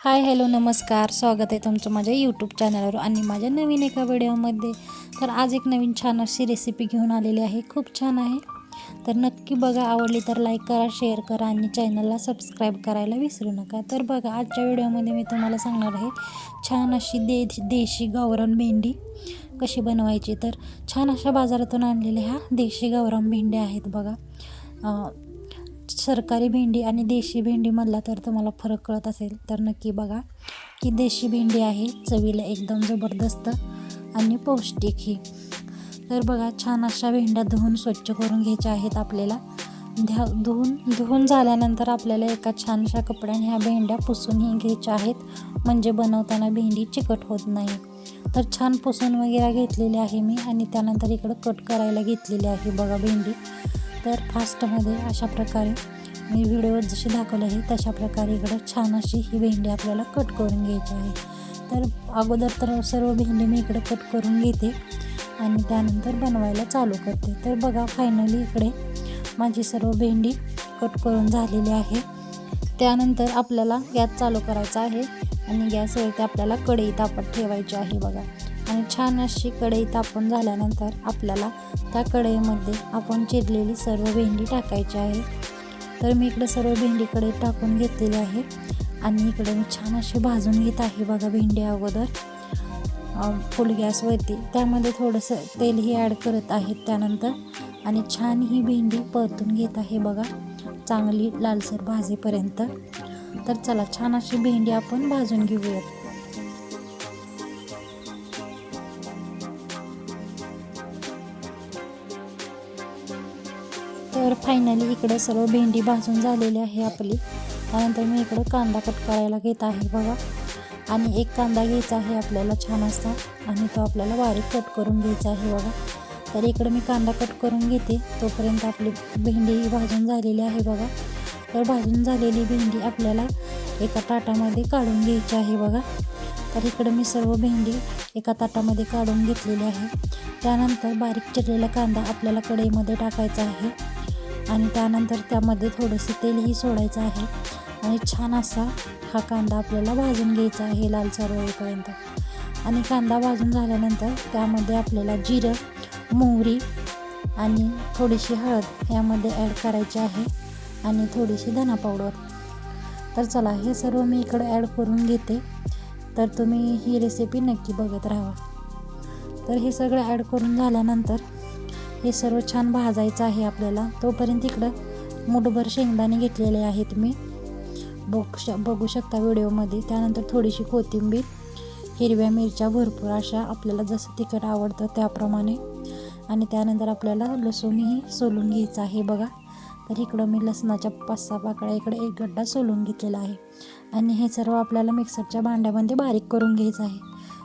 Hi hello नमस्कार. स्वागत आहे तुमचं माझ्या यूट्यूब चॅनलवर आणि माझ्या नवीन एका व्हिडिओमध्ये. तर आज एक नवीन छान अशी रेसिपी घेऊन आलेली आहे. खूप छान आहे. तर नक्की बघा आवडली तर लाईक करा शेअर करा आणि चॅनलला सबस्क्राईब करायला विसरू नका. तर बघा आजच्या व्हिडिओमध्ये मी तुम्हाला सांगणार आहे छान अशी दे देशी गावरान भेंडी कशी बनवायची. तर छान अशा बाजारातून आणलेल्या ह्या देशी गावरान भेंड्या आहेत बघा. सरकारी भेंडी आणि देशी भेंडी म्हणला तर तुम्हाला फरक कळत असेल तर नक्की बघा की देशी भेंडी आहे चवीला एकदम जबरदस्त आणि पौष्टिक ही. तर बघा छान अशा भेंड्या धुवून स्वच्छ करून घ्यायच्या आहेत आपल्याला. ध्या धुवून धुवून झाल्यानंतर आपल्याला एका छानशा कपड्याने ह्या भेंड्या पुसूनही घ्यायच्या आहेत. म्हणजे बनवताना भेंडी चिकट होत नाही. तर छान पुसून वगैरे घेतलेली आहे मी आणि त्यानंतर इकडं कट करायला घेतलेली आहे बघा भेंडी. तर फास्टमध्ये अशा प्रकारे मी व्हिडिओवर जशी दाखवले आहे तशा प्रकारे इकडं छान अशी ही भेंडी आपल्याला कट करून घ्यायची आहे. तर अगोदर तर सर्व भेंडी मी इकडं कट करून घेते आणि त्यानंतर बनवायला चालू करते. तर बघा फायनली इकडे माझी सर्व भेंडी कट करून झालेली आहे. त्यानंतर आपल्याला गॅस चालू करायचा आहे आणि गॅसवरती आपल्याला कढई तापत ठेवायची आहे बघा. आणि छान अशी कढई तापून झाल्यानंतर आपल्याला त्या कढईमध्ये आपण चिरलेली सर्व भेंडी टाकायची आहे. तर मी इकडे सर्व भेंडी कढईत टाकून घेतलेली आहे. आणि इकडे मी छान अशी भाजून घेत आहे बघा भेंडी अगोदर. फुल गॅसवरती त्यामध्ये थोडंसं तेलही ॲड करत आहेत त्यानंतर. आणि छान ही भेंडी परतून घेत आहे बघा. चांगली लालसर भाजेपर्यंत. तर चला छान अशी भेंडी आपण भाजून घेऊयात. तर फायनली इकडं सर्व भेंडी भाजून झालेली आहे आपली. त्यानंतर मी इकडं कांदा कट करायला घेत आहे बघा. आणि एक कांदा घ्यायचा आहे आपल्याला छान असा आणि तो आपल्याला बारीक कट करून घ्यायचा आहे बघा. तर इकडं मी कांदा कट करून घेते. तोपर्यंत आपली भेंडी भाजून झालेली आहे बघा. तर भाजून झालेली भेंडी आपल्याला एका ताटामध्ये काढून घ्यायची आहे बघा. तर इकडं मी सर्व भेंडी एका ताटामध्ये काढून घेतलेली आहे. त्यानंतर बारीक चिरलेला कांदा आपल्याला कढईमध्ये टाकायचा आहे. आणि त्यानंतर त्यामध्ये थोडंसं तेलही सोडायचं आहे. आणि छान असा हा कांदा आपल्याला भाजून घ्यायचा आहे लालसर होईपर्यंत आणि कांदा भाजून झाल्यानंतर त्यामध्ये आपल्याला जिरं मोहरी आणि थोडीशी हळद यामध्ये ॲड करायची आहे. आणि थोडीशी धना पावडर. तर चला हे सर्व मी इकडं ॲड करून घेते. तर तुम्ही ही रेसिपी नक्की बघत राहा. तर हे सगळं ॲड करून झाल्यानंतर हे सर्व छान भाजायचं आहे आपल्याला. तोपर्यंत इकडं मुठभर शेंगदाणे घेतलेले आहेत मी. बघ श बघू शकता व्हिडिओमध्ये. त्यानंतर थोडीशी कोथिंबीर हिरव्या मिरच्या भरपूर अशा आपल्याला जसं तिखट आवडतं त्याप्रमाणे. आणि त्यानंतर आपल्याला लसूणही सोलून घ्यायचं आहे बघा. तर इकडं मी लसणाच्या पाच सहा पाकळ्या इकडे एक गड्डा सोलून घेतलेला आहे. आणि हे सर्व आपल्याला मिक्सरच्या भांड्यामध्ये बारीक करून घ्यायचं आहे.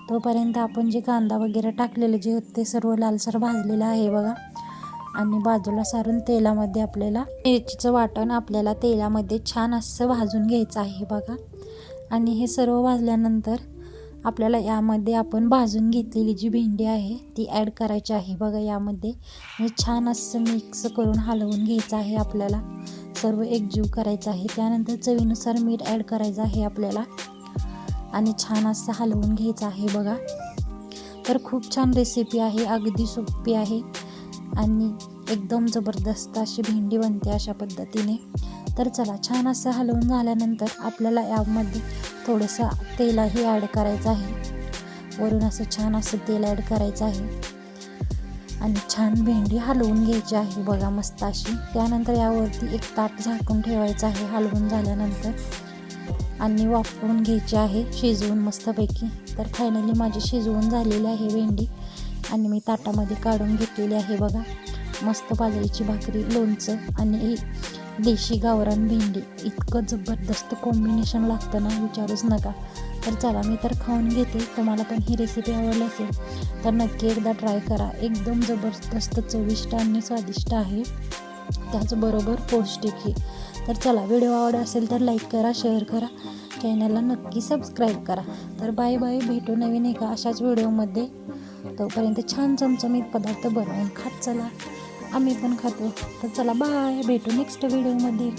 तोपर्यंत आपण जे कांदा वगैरे टाकलेलं जे ते सर्व लालसर भाजलेलं आहे बघा. आणि बाजूला सारून तेलामध्ये आपल्याला मिरचीचं वाटण आपल्याला तेलामध्ये छान असं भाजून घ्यायचं आहे बघा. आणि हे सर्व भाजल्यानंतर आपल्याला यामध्ये आपण भाजून घेतलेली जी भेंडी आहे ती ॲड करायची आहे बघा यामध्ये. आणि छान असं मिक्स करून हलवून घ्यायचं आहे आपल्याला. सर्व एकजीव करायचं आहे. त्यानंतर चवीनुसार मीठ ॲड करायचं आहे आपल्याला. आणि छान असं हलवून घ्यायचं आहे बघा. तर खूप छान रेसिपी आहे अगदी सोपी आहे. आणि एकदम जबरदस्त अशी भेंडी बनते अशा पद्धतीने. तर चला छान असं हलवून झाल्यानंतर आपल्याला यामध्ये थोडंसं तेलही ॲड करायचं आहे. वरून असं छान असं तेल ॲड करायचं आहे. आणि छान भेंडी हलवून घ्यायची आहे बघा मस्त अशी. त्यानंतर यावरती एक ताट झाकून ठेवायचं आहे हलवून झाल्यानंतर. आणि वाफवून घ्यायची आहे शिजवून मस्तपैकी. तर फायनली माझी शिजवून झालेली आहे भेंडी. आणि मी ताटामध्ये काढून घेतलेली आहे बघा. मस्त बाजरीची भाकरी लोणचं आणि देशी गावरान भेंडी. इतकं जबरदस्त कॉम्बिनेशन लागतं ना विचारूच नका. तर चला मी तर खाऊन घेते. तुम्हाला पण ही रेसिपी आवडली असेल तर नक्की एकदा ट्राय करा. एकदम जबरदस्त चविष्ट आणि स्वादिष्ट आहे. त्याचबरोबर पौष्टिकही तर चला व्हिडिओ आवड असेल तर लाईक करा शेअर करा. चॅनलला नक्की सबस्क्राईब करा. तर बाय बाय भेटू नवीन एका अशाच व्हिडिओमध्ये तोपर्यंत छान चमचमीत पदार्थ बनवून खात चला. आम्ही पण खातो. तर चला बाय भेटू नेक्स्ट व्हिडिओमध्ये